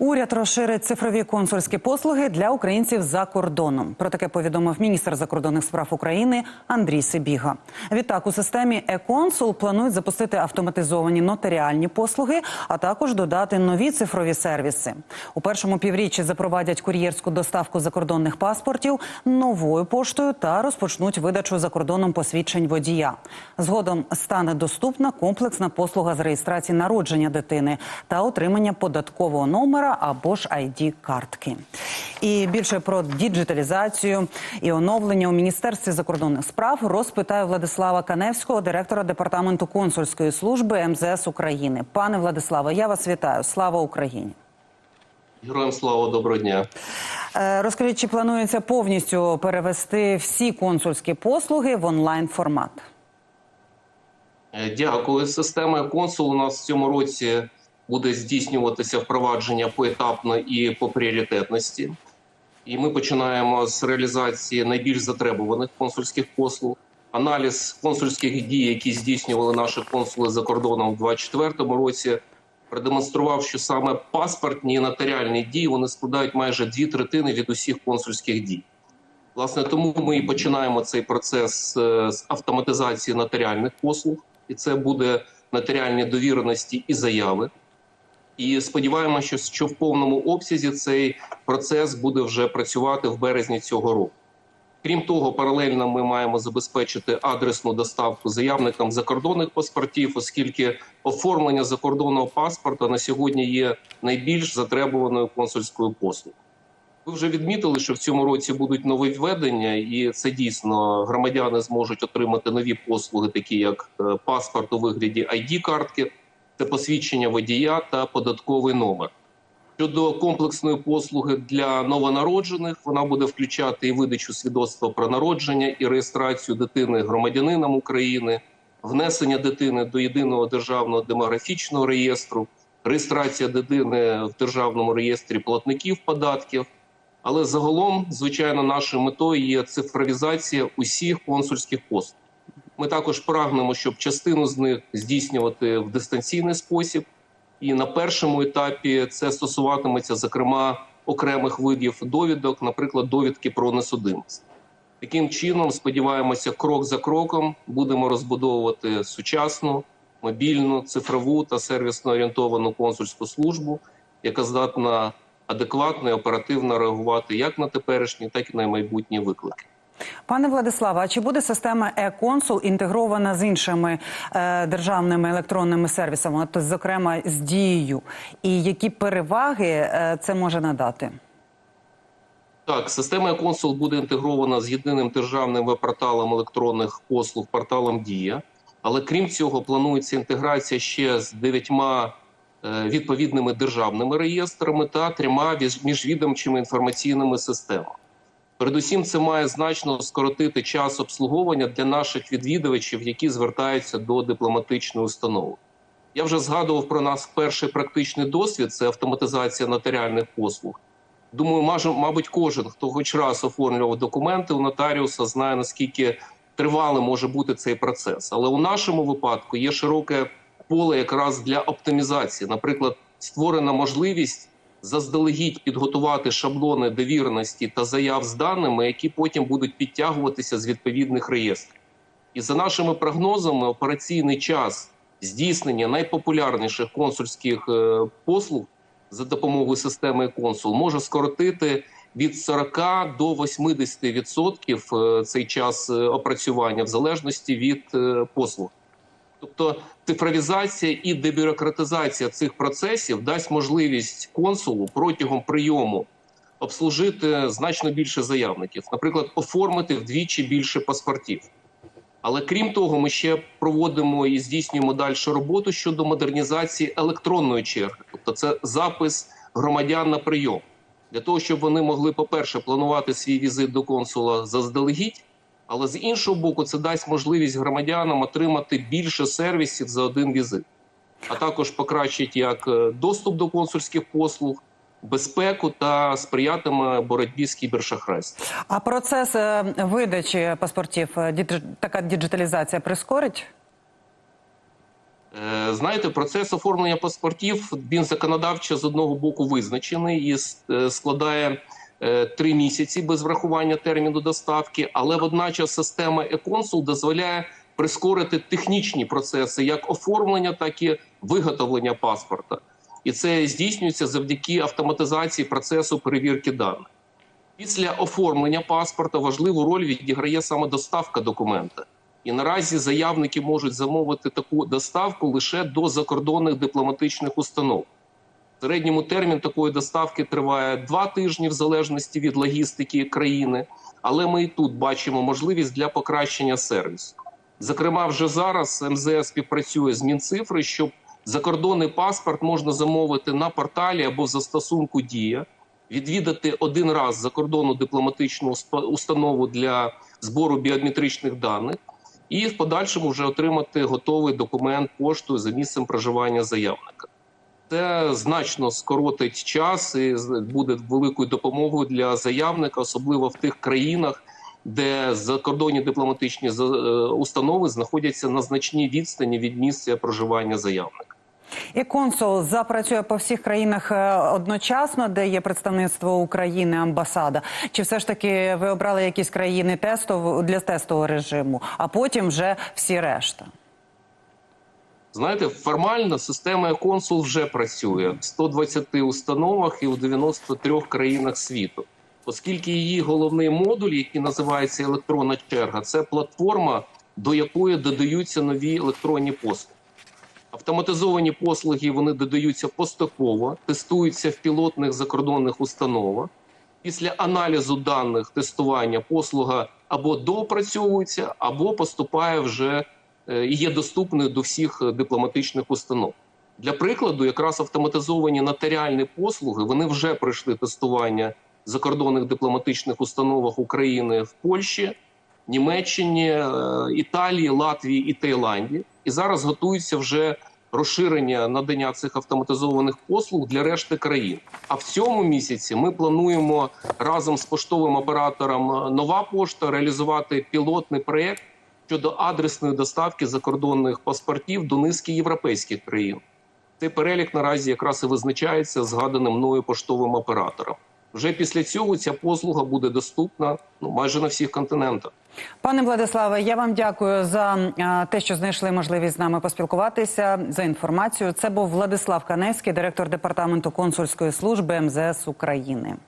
Уряд розширить цифрові консульські послуги для українців за кордоном. Про таке повідомив міністр закордонних справ України Андрій Сибіга. Відтак у системі e-консул планують запустити автоматизовані нотаріальні послуги, а також додати нові цифрові сервіси. У першому півріччі запровадять кур'єрську доставку закордонних паспортів новою поштою та розпочнуть видачу за кордоном посвідчень водія. Згодом стане доступна комплексна послуга з реєстрації народження дитини та отримання податкового номера або ж id картки. І більше про діджиталізацію і оновлення у міністерстві закордонних справ розпитаю Владислава Каневського, директора департаменту консульської служби МЗС України. Пане Владиславе, я вас вітаю. Слава Україні! Героям слава доброго дня. Е, Розкажіть, чи планується повністю перевести всі консульські послуги в онлайн формат? Е, Дякую. Система консул у нас в цьому році буде здійснюватися впровадження поетапно і по пріоритетності. І ми починаємо з реалізації найбільш затребуваних консульських послуг. Аналіз консульських дій, які здійснювали наші консули за кордоном у 2024 році, продемонстрував, що саме паспортні і нотаріальні дії вони складають майже дві третини від усіх консульських дій. Власне, тому ми і починаємо цей процес е, з автоматизації нотаріальних послуг, і це буде нотаріальні довіреності і заяви. І сподіваємося, що в повному обсязі цей процес буде вже працювати в березні цього року. Крім того, паралельно ми маємо забезпечити адресну доставку заявникам закордонних паспортів, оскільки оформлення закордонного паспорта на сьогодні є найбільш затребуваною консульською послугою. Ви вже відмітили, що в цьому році будуть нові введення, і це дійсно громадяни зможуть отримати нові послуги, такі як е, паспорт у вигляді id картки це посвідчення водія та податковий номер. Щодо комплексної послуги для новонароджених, вона буде включати і видачу свідоцтва про народження, і реєстрацію дитини громадянином України, внесення дитини до єдиного державного демографічного реєстру, реєстрація дитини в державному реєстрі платників податків. Але загалом, звичайно, нашою метою є цифровізація усіх консульських послуг. Ми також прагнемо, щоб частину з них здійснювати в дистанційний спосіб. І на першому етапі це стосуватиметься зокрема окремих видів довідок, наприклад, довідки про несудимість. Таким чином, сподіваємося, крок за кроком будемо розбудовувати сучасну, мобільну, цифрову та сервісно орієнтовану консульську службу, яка здатна адекватно і оперативно реагувати як на теперішні, так і на майбутні виклики. Пане Владиславе, а чи буде система e-консул інтегрована з іншими е, державними електронними сервісами, от, зокрема з дією? І які переваги е, це може надати? Так, система консул буде інтегрована з єдиним державним веб-порталом електронних послуг порталом Дія. Але крім цього, планується інтеграція ще з дев'ятьма е, відповідними державними реєстрами та трьома міжвідомчими інформаційними системами. Передусім, це має значно скоротити час обслуговування для наших відвідувачів, які звертаються до дипломатичної установи. Я вже згадував про нас перший практичний досвід це автоматизація нотаріальних послуг. Думаю, мабуть, кожен, хто хоч раз оформлював документи у нотаріуса, знає наскільки тривалим може бути цей процес. Але у нашому випадку є широке поле якраз для оптимізації. Наприклад, створена можливість заздалегідь підготувати шаблони довіреності та заяв з даними, які потім будуть підтягуватися з відповідних реєстрів. І за нашими прогнозами, операційний час здійснення найпопулярніших консульських е, послуг за допомогою системи консул може скоротити від 40 до 80% е, цей час е, опрацювання в залежності від послуг. Тобто цифровізація і дебюрократизація цих процесів дасть можливість консулу протягом прийому обслужити значно більше заявників, наприклад, оформити вдвічі більше паспортів. Але крім того, ми ще проводимо і здійснюємо далі роботу щодо модернізації електронної черги, тобто це запис громадян на прийом, для того, щоб вони могли, по-перше, планувати свій візит до консула заздалегідь, але з іншого боку, це дасть можливість громадянам отримати більше сервісів за один візит, а також покращить як е, доступ до консульських послуг, безпеку та сприятиме боротьбі з кібершахрайством. А процес е, видачі паспортів, е, така діджиталізація прискорить? Знаєте, процес оформлення паспортів він законодавчо з одного боку визначений і складає е, три місяці без врахування терміну доставки, але водночас система e-консул дозволяє прискорити технічні процеси як оформлення, так і виготовлення паспорта. І це здійснюється завдяки автоматизації процесу перевірки даних. Після оформлення паспорта важливу роль відіграє саме доставка документа. І наразі заявники можуть замовити таку доставку лише до закордонних дипломатичних установ. Середньому термін такої доставки триває два тижні в залежності від логістики країни, але ми і тут бачимо можливість для покращення сервісу. Зокрема, вже зараз МЗС співпрацює з Мінцифри, щоб закордонний паспорт можна замовити на порталі або в застосунку Дія, відвідати один раз закордонну дипломатичну установу для збору біометричних даних, і в подальшому вже отримати готовий документ поштою за місцем проживання заявника. Це значно скоротить час і буде великою допомогою для заявника, особливо в тих країнах, де закордонні дипломатичні е, установи знаходяться на значній відстані від місця проживання заявника. І консул запрацює по всіх країнах е, одночасно, де є представництво України, амбасада. Чи все ж таки ви обрали якісь країни тестов для тестового режиму, а потім вже всі решта? Знаєте, формально система консул вже працює в 120 установах і у 93 країнах світу, оскільки її головний модуль, який називається електронна черга, це платформа, до якої додаються нові електронні послуги. Автоматизовані послуги вони додаються поступово, тестуються в пілотних закордонних установах. Після аналізу даних тестування послуга або доопрацьовується, або поступає вже і є доступною до всіх е, дипломатичних установ. Для прикладу, якраз автоматизовані нотаріальні послуги вони вже пройшли тестування в закордонних дипломатичних установах України в Польщі, Німеччині, е, Італії, Латвії і Таїланді. І зараз готується вже розширення надання цих автоматизованих послуг для решти країн. А в цьому місяці ми плануємо разом з поштовим оператором е, Нова пошта реалізувати пілотний проєкт щодо адресної доставки закордонних паспортів до низки європейських країн. Цей перелік наразі якраз і визначається згаданим мною поштовим оператором. Вже після цього ця послуга буде доступна ну, майже на всіх континентах. Пане Владиславе, я вам дякую за е, те, що знайшли можливість з нами поспілкуватися за інформацію. Це був Владислав Каневський, директор департаменту консульської служби МЗС України.